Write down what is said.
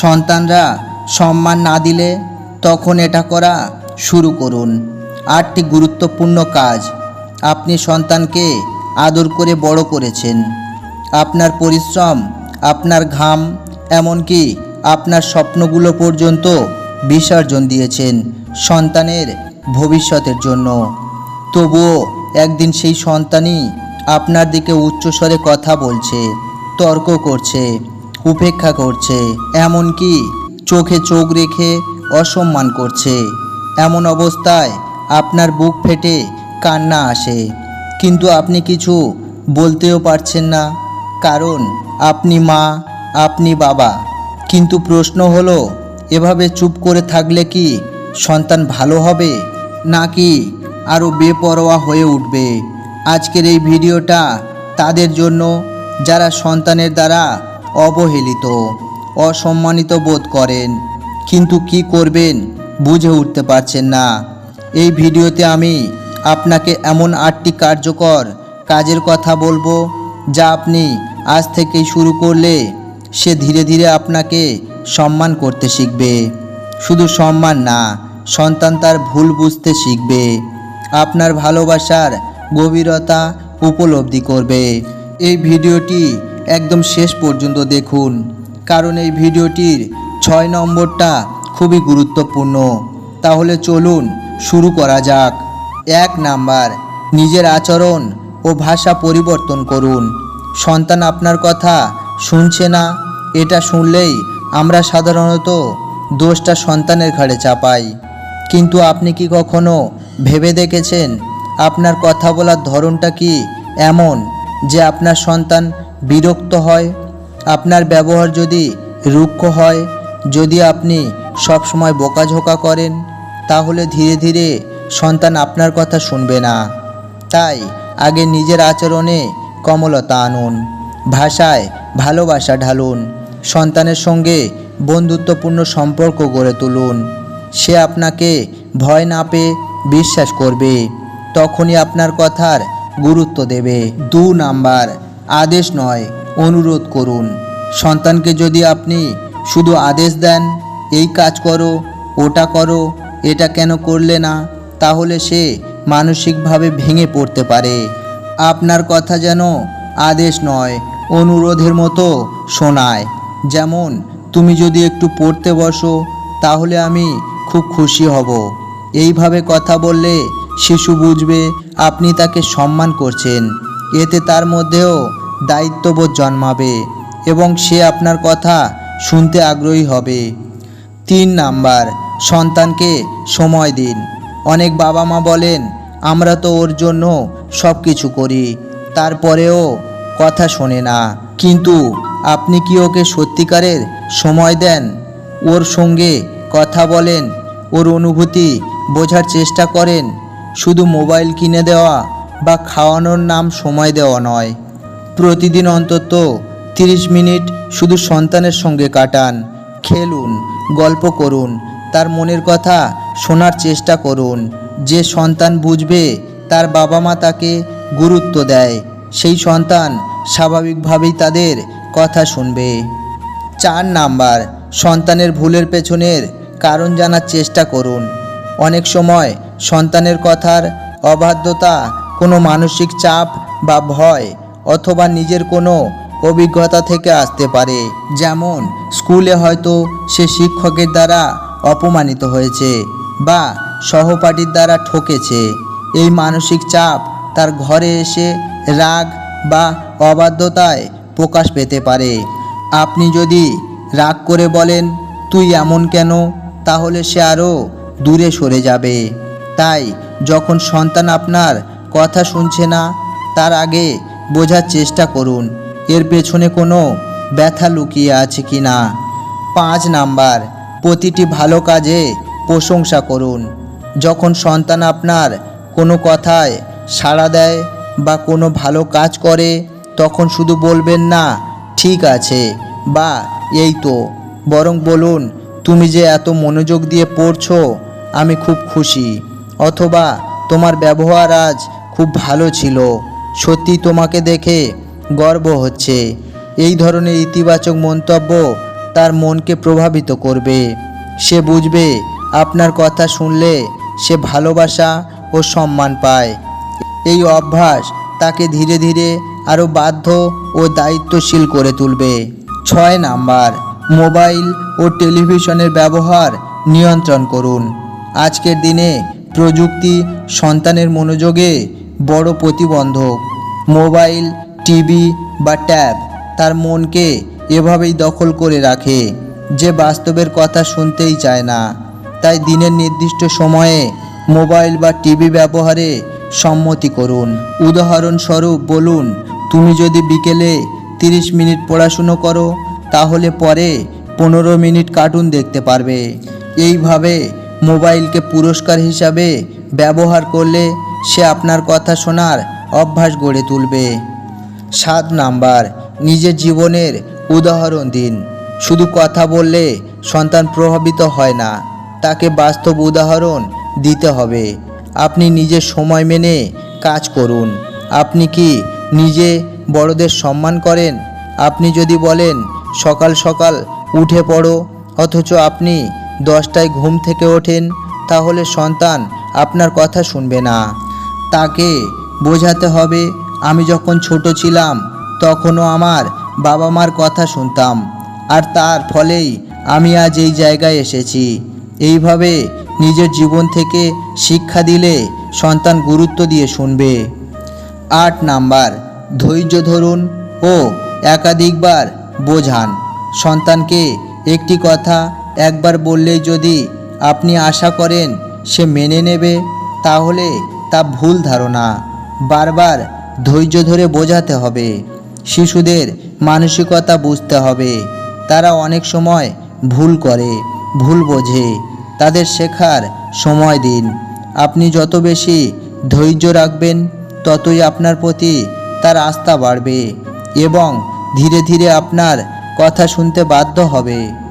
সন্তানরা সম্মান না দিলে তখন এটা করা শুরু করুন। আটটি গুরুত্বপূর্ণ কাজ। আপনি সন্তানকে আদর করে বড় করেছেন। আপনার পরিশ্রম, আপনার ঘাম, এমনকি আপনার স্বপ্নগুলো পর্যন্ত বিসর্জন দিয়েছেন সন্তানের ভবিষ্যতের জন্য। তবুও একদিন সেই সন্তানই আপনার দিকে উচ্চস্বরে কথা বলছে, তর্ক করছে উপেক্ষা করছে, এমনকি চোখে চোখ রেখে অসম্মান করছে। এমন অবস্থায় আপনার বুক ফেটে কান্না আসে। কিন্তু আপনি কিছু বলতেও পারছেন না, কারণ আপনি মা, আপনি বাবা। কিন্তু প্রশ্ন হলো, এভাবে চুপ করে থাকলে কি সন্তান ভালো হবে, নাকি আরও বেপরোয়া হয়ে উঠবে? আজকের এই ভিডিওটা তাদের জন্য, যারা সন্তানের দ্বারা অবহেলিত, অসম্মানিত বোধ করেন। কিন্তু কি করবেন, বুঝে উঠতে পারছেন না। এই ভিডিওতে আমি আপনাকে এমন আটটি কার্যকর কাজের কথা বলব যা আপনি আজ থেকেই শুরু করলে সে ধীরে ধীরে আপনাকে সম্মান করতে শিখবে। শুধু সম্মান না, সন্তান তার ভুল বুঝতে শিখবে। আপনার ভালোবাসার গভীরতা উপলব্ধি করবে। এই ভিডিওটি একদম শেষ পর্যন্ত দেখুন, কারণ এই ভিডিওটির ছয় নম্বরটা খুবই গুরুত্বপূর্ণ। তাহলে চলুন শুরু করা যাক। এক নাম্বার, নিজের আচরণ ও ভাষা পরিবর্তন করুন। সন্তান আপনার কথা শুনছে না, এটা শুনলেই আমরা সাধারণত দোষটা সন্তানের ঘাড়ে চাপাই। কিন্তু আপনি কি কখনো ভেবে দেখেছেন আপনার কথা বলার ধরনটা কি এমন যে আপনার সন্তান বিরক্ত হয়। আপনার ব্যবহার যদি রুক্ষ হয়, যদি আপনি সবসময় বোকাঝোকা করেন, তাহলে ধীরে ধীরে সন্তান আপনার কথা শুনবে না। তাই আগে নিজের আচরণে কমলতা আনুন, ভাষায় ভালোবাসা ঢালুন, সন্তানের সঙ্গে বন্ধুত্বপূর্ণ সম্পর্ক গড়ে তুলুন। সে আপনাকে ভয় না পেয়ে বিশ্বাস করবে, তখনই আপনার কথার গুরুত্ব দেবে। দু নাম্বার আদেশ নয়, অনুরোধ করুন। সন্তানকে যদি আপনি শুধু আদেশ দেন, এই কাজ করো, ওটা করো, এটা কেন করলে না, তাহলে সে মানসিকভাবে ভেঙে পড়তে পারে। আপনার কথা যেন আদেশ নয়, অনুরোধের মতো শোনায়। যেমন, তুমি যদি একটু পড়তে বসো, তাহলে আমি খুব খুশি হব। এইভাবে কথা বললে শিশু বুঝবে আপনি তাকে সম্মান করছেন। এতে তার মধ্যেও দায়িত্ববোধ জন্মাবে এবং সে আপনার কথা শুনতে আগ্রহী হবে। তিন নাম্বার, সন্তানকে সময় দিন। অনেক বাবা মা বলেন, আমরা তো ওর জন্য সব কিছু করি, তারপরেও কথা শোনে না। কিন্তু আপনি কি ওকে সত্যিকারের সময় দেন? ওর সঙ্গে কথা বলেন, ওর অনুভূতি বোঝার চেষ্টা করেন। শুধু মোবাইল কিনে দেওয়া বা খাওয়ানোর নাম সময় দেওয়া নয় প্রতিদিন অন্তত তিরিশ মিনিট শুধু সন্তানের সঙ্গে কাটান, খেলুন, গল্প করুন, তার মনের কথা শোনার চেষ্টা করুন। যে সন্তান বুঝবে তার বাবা মা তাকে গুরুত্ব দেয়, সেই সন্তান স্বাভাবিকভাবেই তাদের কথা শুনবে। চার নাম্বার, সন্তানের ভুলের পেছনের কারণ জানার চেষ্টা করুন। অনেক সময় সন্তানের কথার অবাধ্যতা, কোনো মানসিক চাপ বা ভয় অথবা নিজের কোনো অভিজ্ঞতা থেকে আসতে পারে। যেমন, স্কুলে হয়তো সে শিক্ষকের দ্বারা অপমানিত হয়েছে বা সহপাঠীর দ্বারা ঠকেছে। এই মানসিক চাপ তার ঘরে এসে রাগ বা অবাধ্যতায় প্রকাশ পেতে পারে। আপনি যদি রাগ করে বলেন, তুই এমন কেন? তাহলে সে আরও দূরে সরে যাবে। তাই যখন সন্তান আপনার কথা শুনছে না, তার আগে বোঝার চেষ্টা করুন। এর পেছনে কোনো ব্যথা লুকিয়ে আছে কি না? পাঁচ নাম্বার, প্রতিটি ভালো কাজে প্রশংসা করুন। যখন সন্তান আপনার কোনো কথায় সাড়া দেয় বা কোনো ভালো কাজ করে, তখন শুধু বলবেন না, ঠিক আছে বা এই তো। বরং বলুন, তুমি যে এত মনোযোগ দিয়ে পড়ছো, আমি খুব খুশি। অথবা, তোমার ব্যবহার আজ খুব ভালো ছিল। সত্যি তোমাকে দেখে গর্ব হচ্ছে। এই ধরনের ইতিবাচক মন্তব্য তার মনকে প্রভাবিত করবে। সে বুঝবে আপনার কথা শুনলে সে ভালোবাসা ও সম্মান পায়। এই অভ্যাস তাকে ধীরে ধীরে আরও বাধ্য ও দায়িত্বশীল করে তুলবে। ছয় নাম্বার, মোবাইল ও টেলিভিশনের ব্যবহার নিয়ন্ত্রণ করুন। আজকের দিনে প্রযুক্তি সন্তানের মনোযোগে বড় প্রতিবন্ধক। মোবাইল, টিভি বা ট্যাব তার মনকে এভাবেই দখল করে রাখে, যে বাস্তবের কথা শুনতেই চায় না। তাই দিনের নির্দিষ্ট সময়ে মোবাইল বা টিভি ব্যবহারে সম্মতি করুন। উদাহরণস্বরূপ বলুন, তুমি যদি বিকেলে তিরিশ মিনিট পড়াশুনো করো, তাহলে পরে পনেরো মিনিট কার্টুন দেখতে পারবে। এইভাবে মোবাইলকে পুরস্কার হিসাবে ব্যবহার করলে সে আপনার কথা শোনার অভ্যাস গড়ে তুলবে। সাত নাম্বার নিজের জীবনের উদাহরণ দিন। শুধু কথা বললে সন্তান প্রভাবিত হয় না, তাকে বাস্তব উদাহরণ দিতে হবে। আপনি নিজের সময় মেনে কাজ করুন। আপনি কি নিজে বড়দের সম্মান করেন? আপনি যদি বলেন, সকাল সকাল উঠে পড়ো, অথচ আপনি দশটায় ঘুম থেকে ওঠেন, তাহলে সন্তান আপনার কথা শুনবে না। তাকে বোঝাতে হবে, আমি যখন ছোট ছিলাম, তখনও আমার বাবা মার কথা শুনতাম। আর তার ফলেই আমি আজ এই জায়গায় এসেছি। এইভাবে নিজের জীবন থেকে শিক্ষা দিলে সন্তান গুরুত্ব দিয়ে শুনবে। আট নাম্বার, ধৈর্য ধরুন ও একাধিকবার বোঝান। সন্তানকে একটি কথা একবার বললেই যদি আপনি আশা করেন সে মেনে নেবে, তাহলে তা ভুল ধারণা। বারবার ধৈর্য ধরে বোঝাতে হবে। শিশুদের মানসিকতা বুঝতে হবে। তারা অনেক সময় ভুল করে, ভুল বোঝে। তাদের শেখার সময় দিন। আপনি যত বেশি ধৈর্য রাখবেন, ততই আপনার প্রতি তার আস্থা বাড়বে এবং ধীরে ধীরে আপনার কথা শুনতে বাধ্য হবে।